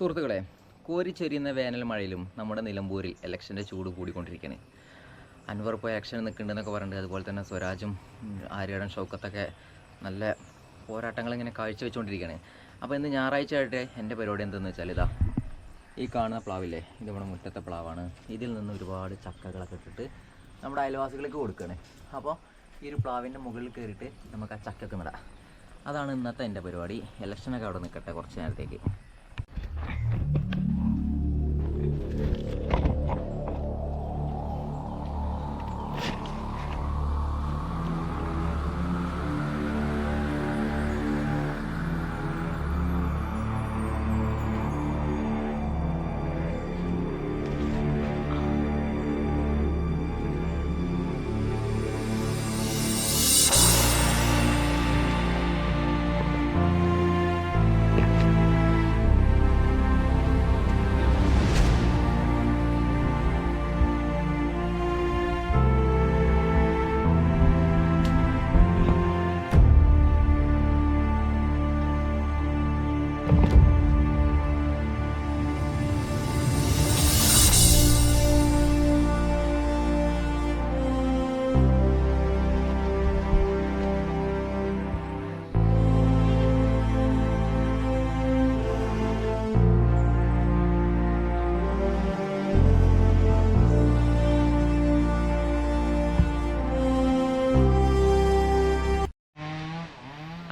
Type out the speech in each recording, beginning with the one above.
സുഹൃത്തുക്കളെ കോരിച്ചൊരിയുന്ന വേനൽ മഴയിലും നമ്മുടെ നിലമ്പൂരിൽ ഇലക്ഷന്റെ ചൂട് കൂടിക്കൊണ്ടിരിക്കുകയാണ് അൻവർ ഇപ്പോൾ ഇലക്ഷൻ നിൽക്കുന്നുണ്ടെന്നൊക്കെ പറഞ്ഞിട്ട് അതുപോലെ തന്നെ സ്വരാജും ആര്യാടൻ ഷൗക്കത്തൊക്കെ നല്ല പോരാട്ടങ്ങൾ ഇങ്ങനെ കാഴ്ചവെച്ചുകൊണ്ടിരിക്കുകയാണ് അപ്പോൾ ഇന്ന് ഞായറാഴ്ച ആയിട്ട് എന്റെ പരിപാടി എന്തെന്ന് വെച്ചാൽ ഇതാ ഈ കാണുന്ന പ്ലാവില്ലേ ഇത് നമ്മുടെ മുറ്റത്തെ പ്ലാവാണ്. ഇതിൽ നിന്ന് ഒരുപാട് ചക്കകളൊക്കെ ഇട്ടിട്ട് നമ്മുടെ അയൽവാസികൾക്ക് കൊടുക്കുകയാണ്. അപ്പോൾ ഈ ഒരു പ്ലാവിന്റെ മുകളിൽ കയറിയിട്ട് നമുക്ക് ആ ചക്കൊക്കെ നടാം. അതാണ് ഇന്നത്തെ എന്റെ പരിപാടി. ഇലക്ഷനൊക്കെ അവിടെ നിൽക്കട്ടെ കുറച്ച് നേരത്തേക്ക്.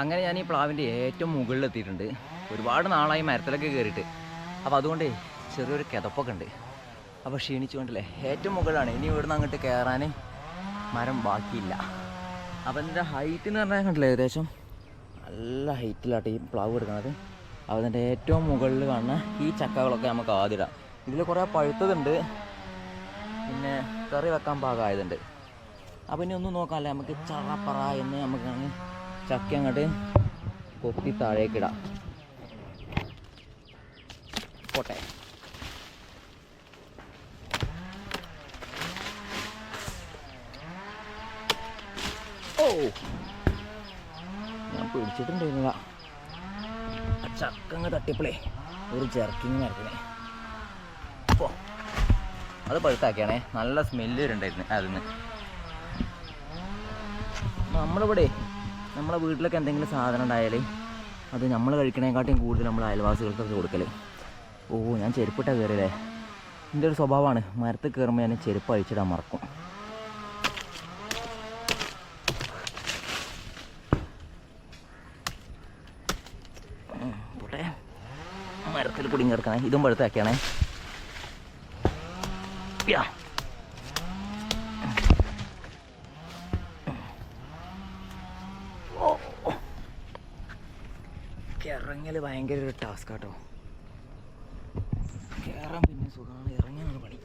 അങ്ങനെ ഞാൻ ഈ പ്ലാവിന്റെ ഏറ്റവും മുകളിൽ എത്തിയിട്ടുണ്ട്. ഒരുപാട് നാളായി മരത്തിലൊക്കെ കയറിയിട്ട്. അപ്പോൾ അതുകൊണ്ടേ ചെറിയൊരു കിതപ്പൊക്കെ ഉണ്ട്. അപ്പോൾ ക്ഷീണിച്ചുകൊണ്ടല്ലേ ഏറ്റവും മുകളിലാണ്. ഇനി ഇവിടുന്ന് അങ്ങോട്ട് കയറാൻ മരം ബാക്കിയില്ല. അപ്പോൾ എന്റെ ഹൈറ്റ് എന്ന് പറഞ്ഞാൽ കണ്ടില്ല ഏകദേശം? നല്ല ഹൈറ്റിലാട്ട് ഈ പ്ലാവ് എടുക്കുന്നത്. അപ്പോൾ അതിന്റെ ഏറ്റവും മുകളിൽ കാണുന്ന ഈ ചക്കകളൊക്കെ നമുക്ക് ആദ്യമിടാം ഇതിൽ കുറേ പഴുത്തതുണ്ട്. പിന്നെ കറി വെക്കാൻ പാകമായതുണ്ട്. അപ്പം ഇനി ഒന്നും നോക്കാമല്ലേ നമുക്ക് ചറപ്പറ എന്ന് നമുക്ക് ചക്ക അങ്ങോട്ട് കൊത്തി താഴേക്കിടാം പോട്ടെ. ഓ. ഞാൻ പിടിച്ചിട്ടുണ്ടായിരുന്നില്ല. ചക്കങ്ങ് തട്ടിയപ്പോളേ ഒരു ചെറുക്കിങ് നടക്കണേ. ഓ അത് പഴുത്താക്കിയാണേ നല്ല സ്മെല്ല് വരുന്നുണ്ടായിരുന്നു അതിന് നമ്മളിവിടെ നമ്മളെ വീട്ടിലൊക്കെ എന്തെങ്കിലും സാധനം ഉണ്ടായാൽ അത് നമ്മൾ കഴിക്കണേക്കാട്ടിയും കൂടുതൽ നമ്മൾ അയൽവാസികൾക്കൊക്കെ കൊടുക്കൽ ഓ ഞാൻ ചെരുപ്പിട്ടാ കയറിയല്ലേ എന്റെ ഒരു സ്വഭാവമാണ്. മരത്ത് കയറുമ്പോൾ ഞാൻ ചെരുപ്പ് അഴിച്ചിടാൻ മറക്കും. പോട്ടെ മരത്തിൽ കുടുങ്ങി കിടക്കണേ. ഇതും പഴുത്താക്കിയാണേ ഇറങ്ങൽ ഭയങ്കര ഒരു ടാസ്ക് കേട്ടോ കയറാൻ പിന്നെ സുഖമാണ്. ഇറങ്ങാനാണ് പണി.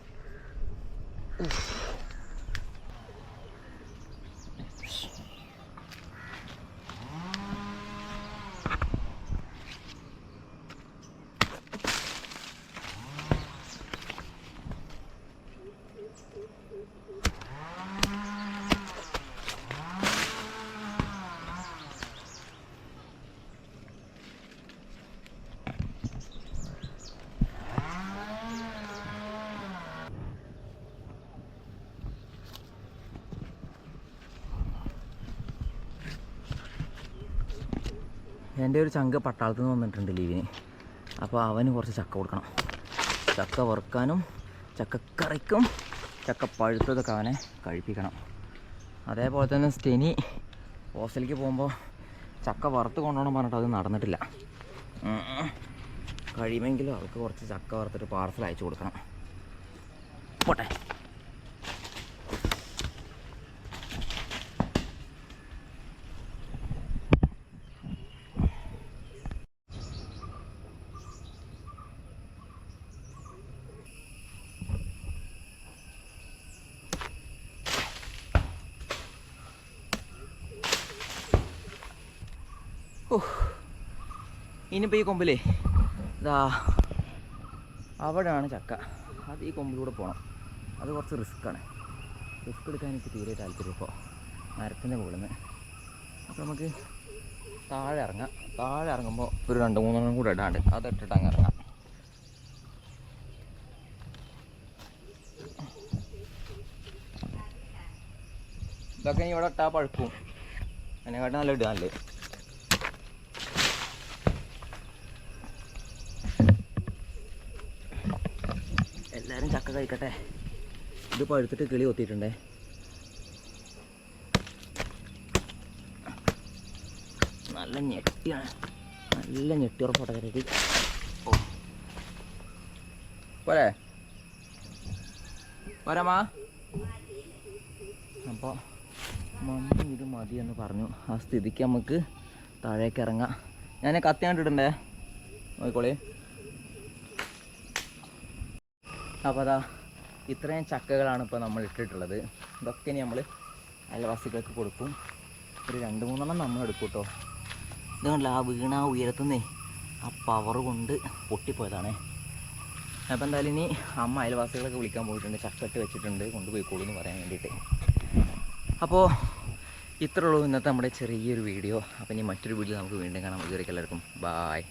എന്റെ ഒരു ചങ്ക് പട്ടാളത്ത് നിന്ന് വന്നിട്ടുണ്ട് ലീവിന്. അപ്പോൾ അവന് കുറച്ച് ചക്ക കൊടുക്കണം. ചക്ക വറുക്കാനും ചക്കക്കറിക്കും ചക്ക പഴുത്തതൊക്കെ അവനെ കഴിപ്പിക്കണം. അതേപോലെ തന്നെ സ്റ്റെനി ഹോസ്റ്റലിലേക്ക് പോകുമ്പോൾ ചക്ക വറുത്ത് കൊണ്ടുപോകണം പറഞ്ഞിട്ട് അത് നടന്നിട്ടില്ല. കഴിയുമെങ്കിലും അവൾക്ക് കുറച്ച് ചക്ക വറുത്തിട്ട് പാർസൽ അയച്ചു കൊടുക്കണം. പോട്ടെ. ഇനിയിപ്പോൾ ഈ കൊമ്പിലേ ഇതാ അവിടെയാണ് ചക്ക. അത് ഈ കൊമ്പിലൂടെ പോകണം അത് കുറച്ച് റിസ്ക്കാണ്. റിസ്ക് എടുക്കാൻ എനിക്ക് തീരെ താല്പര്യം ഇപ്പോൾ മരത്തിന്റെ പോലെ അപ്പോൾ നമുക്ക് താഴെ ഇറങ്ങാം. താഴെ ഇറങ്ങുമ്പോൾ ഒരു രണ്ട് മൂന്നെണ്ണം കൂടെ ഇടാണ്ട് അത് ഇട്ടിട്ട് അങ്ങ് ഇറങ്ങാം. ഇതൊക്കെ ഇവിടെ ഇട്ടാൽ പഴുക്കും. അതിനെക്കാട്ടും നല്ല ഇടാനല്ലേ ചക്ക കഴിക്കട്ടെ. ഇത് പഴുത്തിട്ട് കിളി കൊത്തിയിട്ടുണ്ടേ. നല്ല ഞെട്ടിയാണ്. നല്ല ഞെട്ടി ഉറപ്പോട്ടെ കരടി ഓ. പോരെ. പോരാമാ അപ്പോൾ മമ്മി ഇത് മതി എന്ന് പറഞ്ഞു. ആ സ്ഥിതിക്ക് നമുക്ക് താഴേക്ക് ഇറങ്ങാം. ഞാൻ കത്തി കണ്ടിട്ടുണ്ടേ? അപ്പോൾ അതാ ഇത്രയും ചക്കകളാണ് ഇപ്പോൾ നമ്മൾ ഇട്ടിട്ടുള്ളത്. ഇതൊക്കെ ഇനി നമ്മൾ അയൽവാസികൾക്ക് കൊടുക്കും. ഒരു രണ്ട് മൂന്നെണ്ണം നമ്മൾ എടുക്കും കേട്ടോ ഇത് ആ വീണ ആ ഉയരത്തുനിന്നേ ആ പവർ കൊണ്ട് പൊട്ടിപ്പോയതാണ്. അപ്പോൾ എന്തായാലും ഇനി അമ്മ അയൽവാസികളൊക്കെ വിളിക്കാൻ പോയിട്ടുണ്ട്. ചക്കട്ട് വെച്ചിട്ടുണ്ട്. കൊണ്ടുപോയിക്കോളൂ എന്ന് പറയാൻ വേണ്ടിയിട്ട്. അപ്പോൾ ഇത്രയുള്ളൂ ഇന്നത്തെ നമ്മുടെ ചെറിയൊരു വീഡിയോ. അപ്പോൾ ഇനി മറ്റൊരു വീഡിയോ നമുക്ക് വീണ്ടും കാണാം. ഇതുവരെയ്ക്ക് എല്ലാവർക്കും. ബായ്